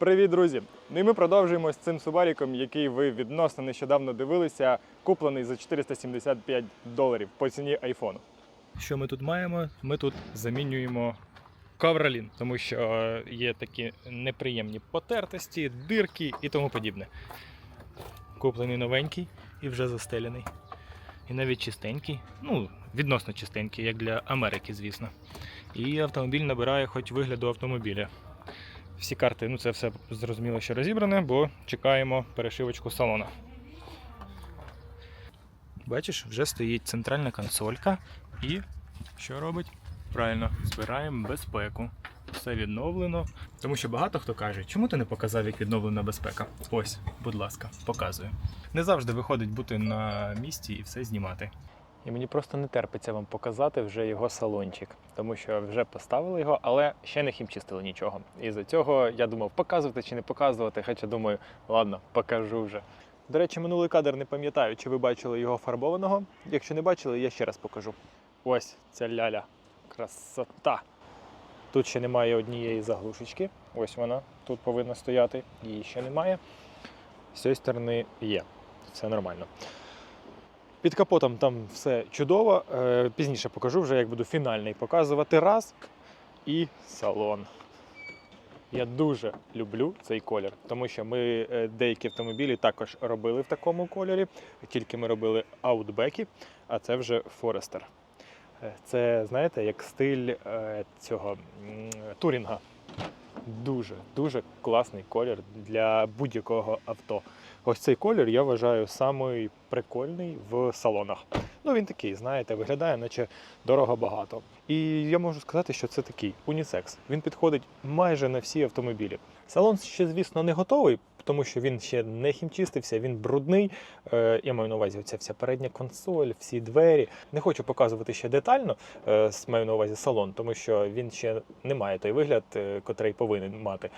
Привіт, друзі! Ну і ми продовжуємо з цим субаріком, який ви відносно нещодавно дивилися, куплений за 475 доларів по ціні айфону. Що ми тут маємо? Ми тут замінюємо ковролін, тому що е, є такі неприємні потертості, дирки і тому подібне. Куплений новенький і вже застелений. І навіть чистенький, ну, відносно чистенький, як для Америки, звісно. І автомобіль набирає хоч вигляду автомобіля. Всі карти, ну це все зрозуміло, що розібране, бо чекаємо перешивочку салона. Бачиш, вже стоїть центральна консолька і що робить? Правильно, збираємо безпеку. Все відновлено. Тому що багато хто каже, чому ти не показав, як відновлена безпека? Ось, будь ласка, показую. Не завжди виходить бути на місці і все знімати. І мені просто не терпиться вам показати вже його салончик, тому що вже поставили його, але ще не хімчистили нічого. І за цього я думав, показувати чи не показувати, хоча думаю, ладно, покажу вже. До речі, минулий кадр не пам'ятаю, чи ви бачили його фарбованого. Якщо не бачили, я ще раз покажу. Ось ця ляля. Красота. Тут ще немає однієї заглушечки. Ось вона тут повинна стояти. Її ще немає. З цієї сторони є. Все нормально. Під капотом там все чудово. Е, Пізніше покажу вже, як буду фінальний показувати раз. І салон. Я дуже люблю цей колір, тому що ми е, деякі автомобілі також робили в такому кольорі, тільки ми робили аутбеки, а це вже Форестер. Е, Це, знаєте, як стиль цього турінга. Дуже, дуже класний колір для будь-якого авто. Ось цей колір я вважаю самий прикольний в салонах. Ну він такий, знаєте, виглядає, наче дорого багато. І я можу сказати, що це такий унісекс. Він підходить майже на всі автомобілі. Салон ще, звісно, не готовий, тому що він ще не хімчистився, він брудний. Е, я маю на увазі оця вся передня консоль, всі двері. Не хочу показувати ще детально, е, маю на увазі салон, тому що він ще не має той вигляд, е, котрий повинен мати.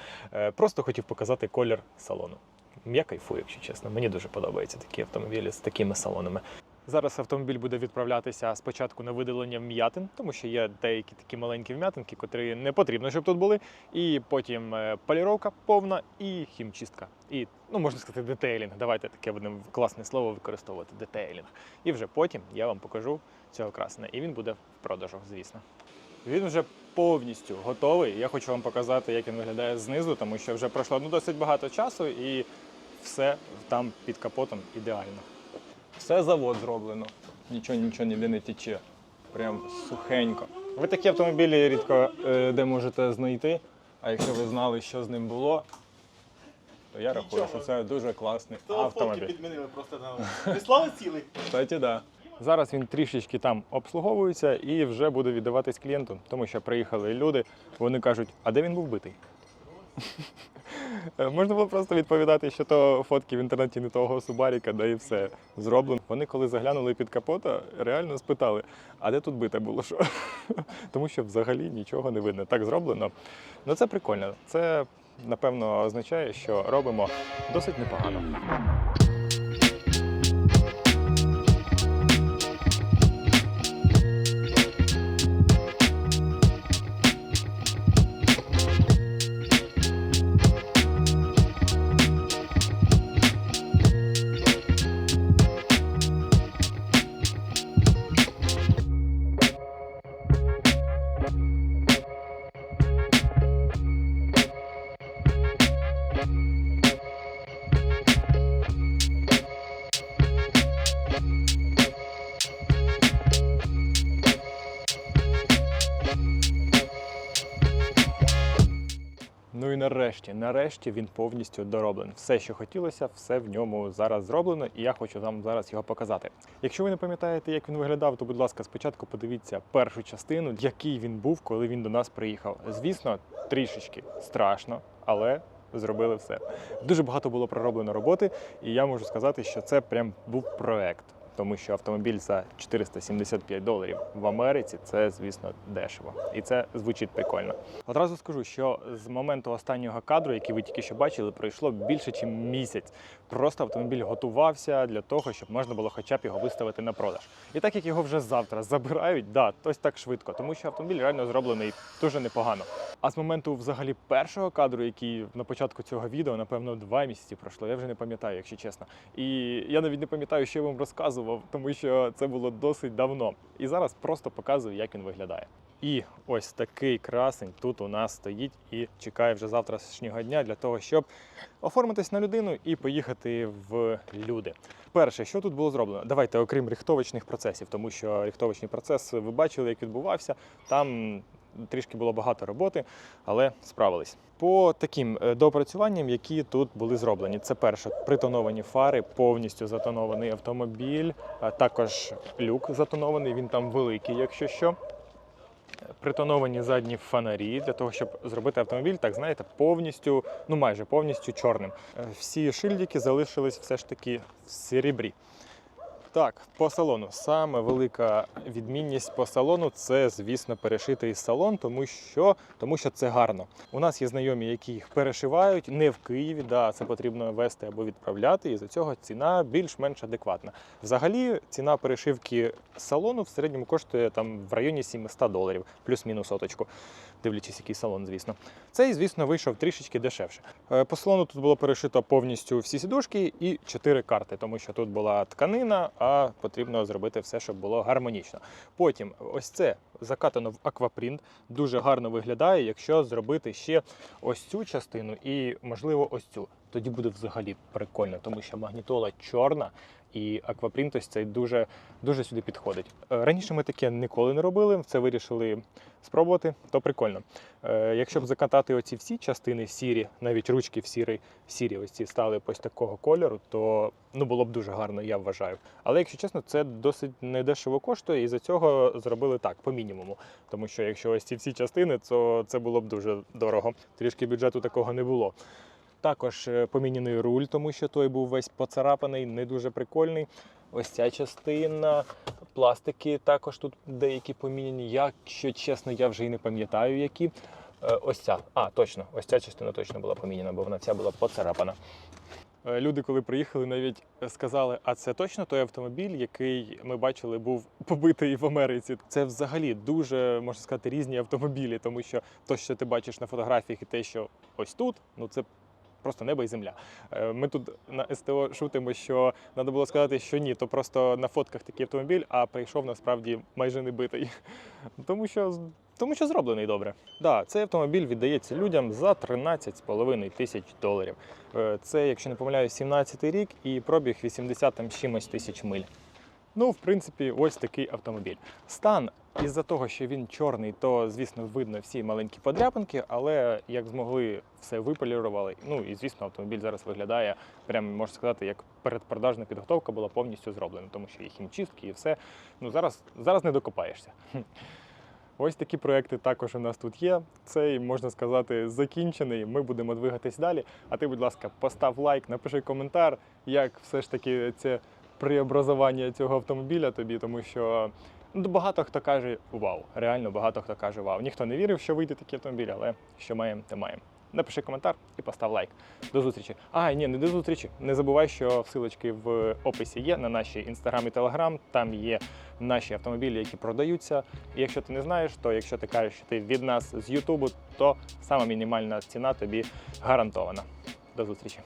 Просто хотів показати колір салону. Я кайфую, якщо чесно. Мені дуже подобаються такі автомобілі з такими салонами. Зараз автомобіль буде відправлятися спочатку на видалення вм'ятин, тому що є деякі такі маленькі вм'ятинки, котрі не потрібно, щоб тут були. І потім е, поліровка повна і хімчистка. І, ну, можна сказати, детейлінг. Давайте таке будемо класне слово використовувати детейлінг. І вже потім я вам покажу цього красення. І він буде в продажу, звісно. Він вже повністю готовий. Я хочу вам показати, як він виглядає знизу, тому що вже пройшло ну, досить багато часу і все там під капотом ідеально. Все завод зроблено. Нічого, нічого ніде не тече. Прям сухенько. Ви такі автомобілі рідко е, де можете знайти. А якщо ви знали, що з ним було, то я рахую, що це дуже класний автомобіль. підмінили просто на Прислали цілий. Кстати, да. Зараз він трішечки там обслуговується і вже буде віддаватись клієнту, тому що приїхали люди, вони кажуть, а де він був битий? Е, Можна було просто відповідати, що то фотки в інтернеті не того Субаріка, да і все зроблено. Вони коли заглянули під капота, реально спитали, а де тут бите було що? Тому що взагалі нічого не видно. Так зроблено. Ну це прикольно. Це напевно означає, що робимо досить непогано. Ну і нарешті, нарешті він повністю дороблений. Все, що хотілося, все в ньому зараз зроблено, і я хочу вам зараз його показати. Якщо ви не пам'ятаєте, як він виглядав, то будь ласка, спочатку подивіться першу частину, який він був, коли він до нас приїхав. Звісно, трішечки страшно, але зробили все. Дуже багато було пророблено роботи, і я можу сказати, що це прям був проект. Тому що автомобіль за 475 доларів в Америці це, звісно, дешево. І це звучить прикольно. Одразу скажу, що з моменту останнього кадру, який ви тільки що бачили, пройшло більше, ніж місяць. Просто автомобіль готувався для того, щоб можна було хоча б його виставити на продаж. І так як його вже завтра забирають, да, ось так швидко, тому що автомобіль реально зроблений дуже непогано. А з моменту взагалі першого кадру, який на початку цього відео, напевно, два місяці пройшло. Я вже не пам'ятаю, якщо чесно. І я навіть не пам'ятаю, що я вам розказував, тому що це було досить давно. І зараз просто показую, як він виглядає. І ось такий красень тут у нас стоїть і чекає вже завтрашнього дня для того, щоб оформитись на людину і поїхати в люди. Перше, що тут було зроблено? Давайте, окрім рихтовочних процесів, тому що рихтовочний процес ви бачили, як відбувався. Там трішки було багато роботи, але справились. По таким е, доопрацюванням, які тут були зроблені. Це перше, притоновані фари, повністю затонований автомобіль, також люк затонований, він там великий, якщо що. Притоновані задні фонарі для того, щоб зробити автомобіль, так знаєте, повністю, ну майже повністю чорним. Е, Всі шильдики залишились все ж таки в серебрі. Так, по салону. Саме велика відмінність по салону це, звісно, перешитий салон, тому що, тому що це гарно. У нас є знайомі, які їх перешивають не в Києві, да, це потрібно вести або відправляти, і за цього ціна більш-менш адекватна. Взагалі, ціна перешивки салону в середньому коштує там в районі 700 доларів, плюс-мінус соточку, дивлячись, який салон, звісно. Цей, звісно, вийшов трішечки дешевше. Е, По салону тут було перешито повністю всі сідушки і чотири карти, тому що тут була тканина, а потрібно зробити все, щоб було гармонічно. Потім ось це закатано в аквапринт, дуже гарно виглядає, якщо зробити ще ось цю частину і, можливо, ось цю. Тоді буде взагалі прикольно, тому що магнітола чорна. І аквапринт ось цей дуже, дуже сюди підходить. Е, Раніше ми таке ніколи не робили, це вирішили спробувати, то прикольно. Е, Якщо б закатати оці всі частини сірі, навіть ручки в сірі, сірі ось ці стали ось такого кольору, то ну було б дуже гарно, я вважаю. Але якщо чесно, це досить недешево коштує, і за цього зробили так, по мінімуму. Тому що якщо ось ці всі частини, то це було б дуже дорого. Трішки бюджету такого не було. Також е, поміняний руль, тому що той був весь поцарапаний, не дуже прикольний. Ось ця частина, пластики також тут деякі поміняні. Якщо чесно, я вже і не пам'ятаю, які. Е, Ось ця. А, точно, ось ця частина точно була поміняна, бо вона вся була поцарапана. Е, Люди, коли приїхали, навіть сказали, а це точно той автомобіль, який ми бачили, був побитий в Америці. Це взагалі дуже можна сказати різні автомобілі, тому що те, що ти бачиш на фотографіях, і те, що ось тут, ну це просто небо і земля. Е, Ми тут на СТО шутимо, що треба було сказати, що ні, то просто на фотках такий автомобіль, а прийшов насправді майже не битий. Тому що, тому що зроблений добре. Да, цей автомобіль віддається людям за 13,5 тисяч доларів. Е, Це, якщо не помиляюсь, 17 рік і пробіг 80 чимось тисяч миль. Ну, в принципі, ось такий автомобіль. Стан із-за того, що він чорний, то звісно видно всі маленькі подряпинки, але як змогли, все виполірували. Ну і звісно, автомобіль зараз виглядає, прямо можна сказати, як передпродажна підготовка була повністю зроблена, тому що і хімчистки, і все. Ну зараз, зараз не докопаєшся. Ось такі проекти також у нас тут є. Цей можна сказати закінчений. Ми будемо двигатись далі. А ти, будь ласка, постав лайк, напиши коментар, як все ж таки це преобразування цього автомобіля тобі, тому що ну, багато хто каже вау. Реально багато хто каже вау. Ніхто не вірив, що вийде такий автомобіль, але що маємо, те маємо. Напиши коментар і постав лайк. До зустрічі. А, ні, не до зустрічі. Не забувай, що всилочки в описі є на наші інстаграм і телеграм. Там є наші автомобілі, які продаються. І якщо ти не знаєш, то якщо ти кажеш, що ти від нас з Ютубу, то сама мінімальна ціна тобі гарантована. До зустрічі.